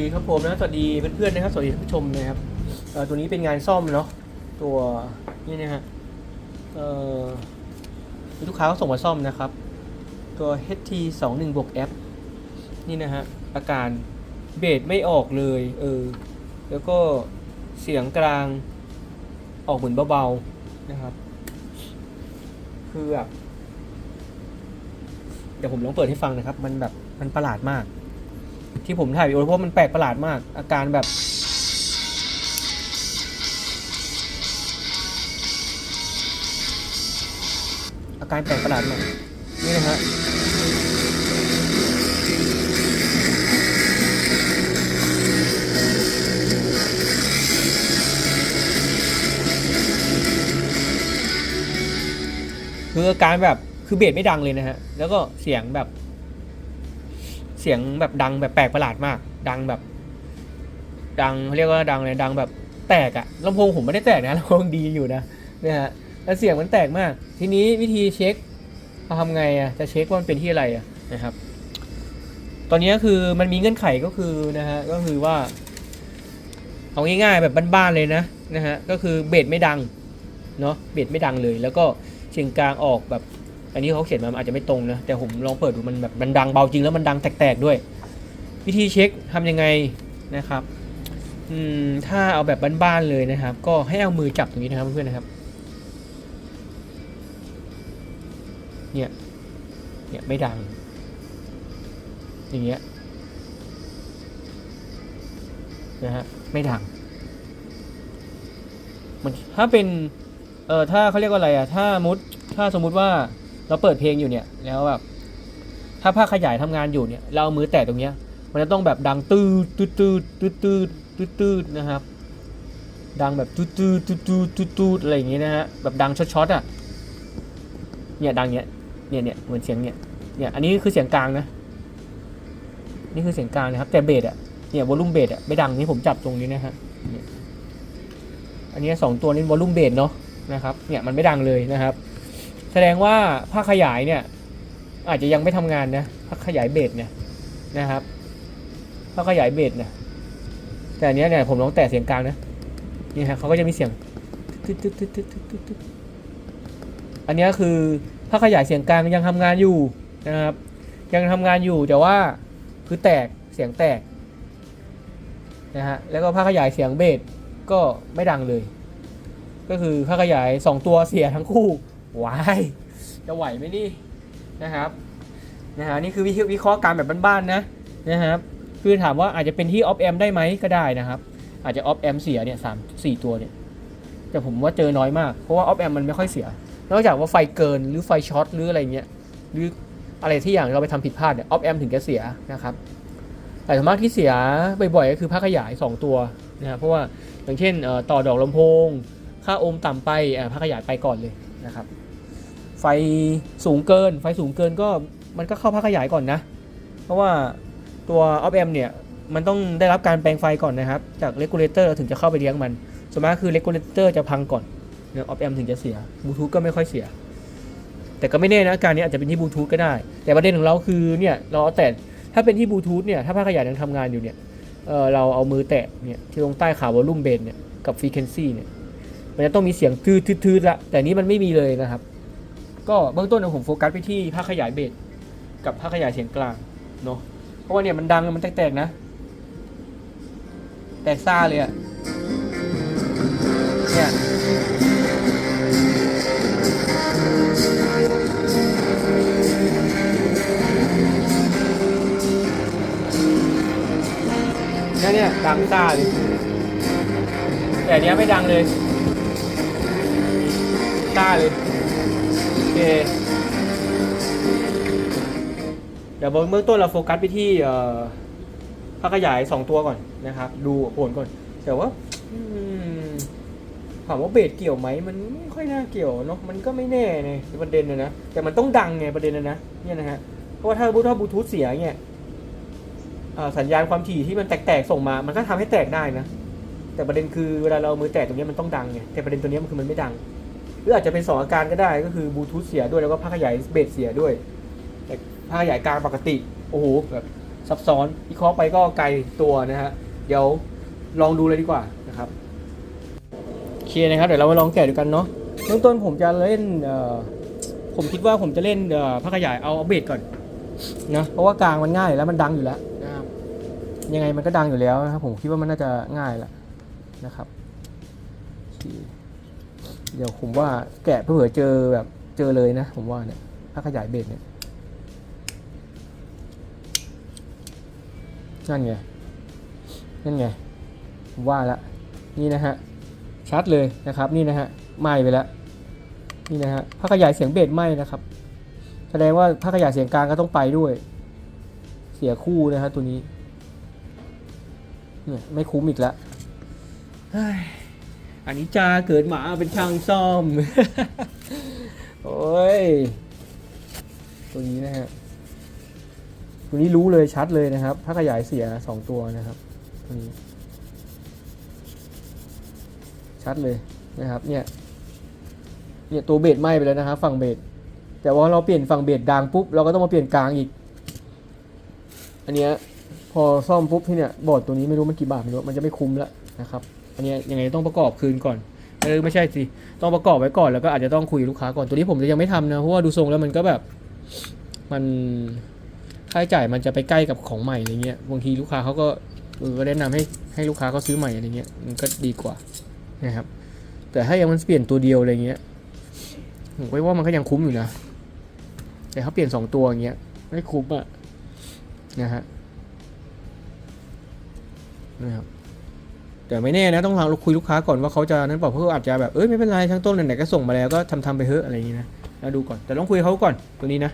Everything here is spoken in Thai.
ดีครับผมนะสวัสดีเพื่อนๆนะครับสวัสดีท่านผู้ชมนะครับเอ่อตัวนี้เป็นงานซ่อมเนาะตัวนี่นะฮะเอ่อมีลูกค้าเขาส่งมาซ่อมนะครับ ตัว HT 2 1บวก F นี่นะฮะอาการเบสไม่ออกเลยเออแล้วก็เสียงกลางออกเหมือนเบาๆนะครับ คือแบบเดี๋ยวผมลองเปิดให้ฟังนะครับ มันแบบมันประหลาดมาก ที่ผมถ่ายวิดีโอเพราะมันแปลกประหลาดมาก อาการแบบ อาการแปลกประหลาดมากนี่นะฮะคืออาการแบบคือเบสไม่ดังเลยนะฮะ แล้วก็เสียงแบบ เสียงแบบดังแบบแปลกประหลาดมาก ดังแบบ ดังเขาเรียกว่าดังเลยดังแบบแตกอะลำโพงผมไม่ได้แตกนะลำโพงดีอยู่นะเนี่ยฮะแล้วเสียงมันแตกมาก ทีนี้วิธีเช็คเราทำไงอะจะเช็คว่ามันเป็นที่อะไรอะนะครับ ตอนนี้ก็คือมันมีเงื่อนไขก็คือนะฮะก็คือว่าเอาง่ายๆแบบบ้านๆเลยนะนะฮะก็คือเบสไม่ดังเนาะเบสไม่ดังเลย แล้วก็เสียงกลางออกแบบ อันนี้เขาเขียนมาอาจจะไม่ตรงนะ แต่ผมลองเปิดดูมันแบบมันดังเบาจริงแล้วมันดังแตกๆด้วย วิธีเช็คทำยังไงนะครับอืมถ้าเอาแบบบ้านๆเลยนะครับ ก็ให้เอามือจับตรงนี้นะครับเพื่อนๆนะครับ เนี่ยเนี่ยไม่ดัง อย่างเงี้ยนะฮะไม่ดังมันถ้าเป็น เอ่อ ถ้าเขาเรียกว่าอะไรอะถ้ามุด ถ้าสมมุติว่า เราเปิดเพลงอยู่เนี่ย แล้วแบบถ้าภาคขยายทำงานอยู่เนี่ย เราเอามือแตะตรงเนี้ย มันจะต้องแบบดังตืดตืดตืดตืดตืดตืดตืดนะครับ ดังแบบตืดตืดตืดตืดตืดตืดอะไรอย่างเงี้ยนะฮะแบบดังช็อตๆอะเนี่ยดังเนี้ยเนี่ยเนี่ยเหมือนเสียงเนี่ยเนี่ยอันนี้คือเสียงกลางนะ นี่คือเสียงกลางนะครับ แต่เบสอะเนี่ยวอลลุ่มเบสอะไม่ดังนี่ผมจับตรงนี้นะฮะอันนี้สองตัวนี้วอลลุ่มเบสเนาะนะครับ เนี่ยมันไม่ดังเลยนะครับ แสดงว่าภาคขยายเนี่ยอาจจะยังไม่ทำงานนะภาคขยายเบสเนี่ยนะครับภาคขยายเบสเนี่ยแต่อันเนี้ยเนี่ยผมลองแตะเสียงกลางนะนี่ฮะเขาก็จะมีเสียงอันนี้คือภาคขยายเสียงกลางยังทำงานอยู่นะครับ ยังทำงานอยู่แต่ว่าคือแตกเสียงแตกนะฮะแล้วก็ภาคขยายเสียงเบสก็ไม่ดังเลย ก็คือภาคขยายสองตัวเสียทั้งคู่ วายจะไหวไหมนี่นะครับนะฮะนี่คือวิธีวิเคราะห์การแบบบ้านๆนะนะครับคือถามว่าอาจจะเป็นที่ออฟแอมได้ไหมก็ได้นะครับ อาจจะออฟแอมเสียเนี่ยสามสี่ตัวเนี่ยแต่ผมว่าเจอน้อยมาก เพราะว่าออฟแอมมันไม่ค่อยเสีย นอกจากว่าไฟเกินหรือไฟช็อตหรืออะไรเงี้ยหรืออะไรที่อย่างเราไปทำผิดพลาดเนี่ยออฟแอมถึงจะเสียนะครับแต่ส่วนมากที่เสียบ่อยๆก็คือภาคขยาย 2 ตัวนะครับเพราะว่าอย่างเช่นต่อดอกลำโพง ค่าโอห์มต่ำไปอ่าภาคขยายไปก่อนเลย นะครับ ไฟสูงเกิน ไฟสูงเกินก็มันก็เข้าภาคขยายก่อนนะ เพราะว่าตัวออฟแอมเนี่ยมันต้องได้รับการแปลงไฟก่อนนะครับ จากเลกูเลเตอร์ถึงจะเข้าไปเลี้ยงมัน ส่วนมากคือเลกูเลเตอร์จะพังก่อนเนี่ยออฟแอมถึงจะเสียบลูทูธก็ไม่ค่อยเสีย แต่ก็ไม่แน่นะอาการนี้อาจจะเป็นที่บลูทูธก็ได้ แต่ประเด็นของเราคือเนี่ยเราเอาแต่ถ้าเป็นที่บลูทูธเนี่ยถ้าภาคขยายยังทำงานอยู่เนี่ยเออเราเอามือแตะเนี่ยที่ตรงใต้ขาวอลลุ่มเบนเนี่ยกับฟรีเควนซีเนี่ย มันจะต้องมีเสียงทืดๆๆละแต่นี้มันไม่มีเลยนะครับ ก็เบื้องต้นเนยผมโฟกัสไปที่ภาคขยายเบสกับภาคขยายเสียงกลางเนาะเพราะว่าเนี่ยมันดังมันแตกๆนะ แตกซ่าเลยอะเนี่ยเนี่ยดังซ่าเลยแต่เนี้ยไม่ดังเลย ซ่าเลยโอเคเดี๋ยวเบื้องต้นเราโฟกัสไปที่ภาคขยาย 2 ตัวก่อนนะครับ ดูผลก่อน แต่ว่าถามว่าเบสเกี่ยวไหมมันไม่ค่อยน่าเกี่ยวเนาะมันก็ไม่แน่ในประเด็นนะนะแต่มันต้องดังไงประเด็นนะนะเนี่ยนะฮะเพราะว่าถ้าบูถ้าบลูทูธเสียเนี่ยสัญญาณความถี่ที่มันแตกๆส่งมา มันก็ทำให้แตกได้นะ แต่ประเด็นคือเวลาเราเอามือแตะตรงนี้มันต้องดังไงแต่ประเด็นตัวนี้มันคือมันไม่ดัง หรืออาจจะเป็นสองอาการก็ได้ก็คือบลูทูธเสียด้วยแล้วก็ภาคขยายเบสเสียด้วย แต่ภาคขยายกลางปกติ โอ้โหแบบซับซ้อนวิเคราะห์ไปก็ไกลตัวนะฮะเดี๋ยวลองดูเลยดีกว่านะครับโอเคนะครับเดี๋ยวเรามาลองแกะดูกันเนาะเบื้องต้นผมจะเล่นเอ่อผมคิดว่าผมจะเล่นเอ่อผ้าขยายเอาเอาเบสก่อนนะเพราะว่ากลางมันง่ายแล้วมันดังอยู่แล้วนะครับยังไงมันก็ดังอยู่แล้วนะครับผมคิดว่ามันน่าจะง่ายแหละนะครับโอ เดี๋ยวผมว่าแกะเผื่อเจอแบบเจอเลยนะ ผมว่าเนี่ยผ้าขยายเบสเนี่ยนั่นไงนั่นไงผมว่าละนี่นะฮะชัดเลยนะครับนี่นะฮะไหม้ไปแล้วนี่นะฮะผ้าขยายเสียงเบสไหม้นะครับ แสดงว่าผ้าขยายเสียงกลางก็ต้องไปด้วย เสียคู่นะฮะตัวนี้เนี่ยไม่คุ้มอีกแล้ว อันนี้จาเกิดหมาเป็นช่างซ่อม โอ้ย ตัวนี้นะฮะ ตัวนี้รู้เลยชัดเลยนะครับ ถ้าขยายเสียสองตัวนะครับ ตัวนี้ ชัดเลยนะครับ เนี่ย เนี่ยตัวเบสไหม้ไปแล้วนะครับ ฝั่งเบสแต่ว่าเราเปลี่ยนฝั่งเบสดังปุ๊บเราก็ต้องมาเปลี่ยนกลางอีก อันเนี้ยพอซ่อมปุ๊บที่เนี่ยบอร์ดตัวนี้ไม่รู้มันกี่บาทไม่รู้มันจะไม่คุ้มแล้วนะครับ อันนี้ยังไงต้องประกอบคืนก่อนเออไม่ใช่สิต้องประกอบไว้ก่อนแล้วก็อาจจะต้องคุยลูกค้าก่อนตัวนี้ผมจะยังไม่ทำนะเพราะว่าดูทรงแล้วมันก็แบบมันค่าใช้จ่ายมันจะไปใกล้กับของใหม่อะไรเงี้ยบางทีลูกค้าเขาก็เออก็แนะนำให้ให้ลูกค้าเขาซื้อใหม่อะไรเงี้ยมันก็ดีกว่านะครับ แต่ถ้ายังมันเปลี่ยนตัวเดียวอะไรเงี้ยผมว่ามันก็ยังคุ้มอยู่นะ แต่เขาเปลี่ยนสองตัวอย่างเงี้ยไม่คุ้มอะนะฮะนะครับ แต่ไม่แน่นะต้องลองคุยลูกค้าก่อนว่าเขาจะนั้นเปล่าเพื่ออาจจะแบบเอ้ยไม่เป็นไรช่างต้นไหนๆก็ส่งมาแล้วก็ทำทำไปเถอะอะไรอย่างนี้นะแล้วดูก่อนแต่ต้องคุยเขาก่อนตัวนี้นะ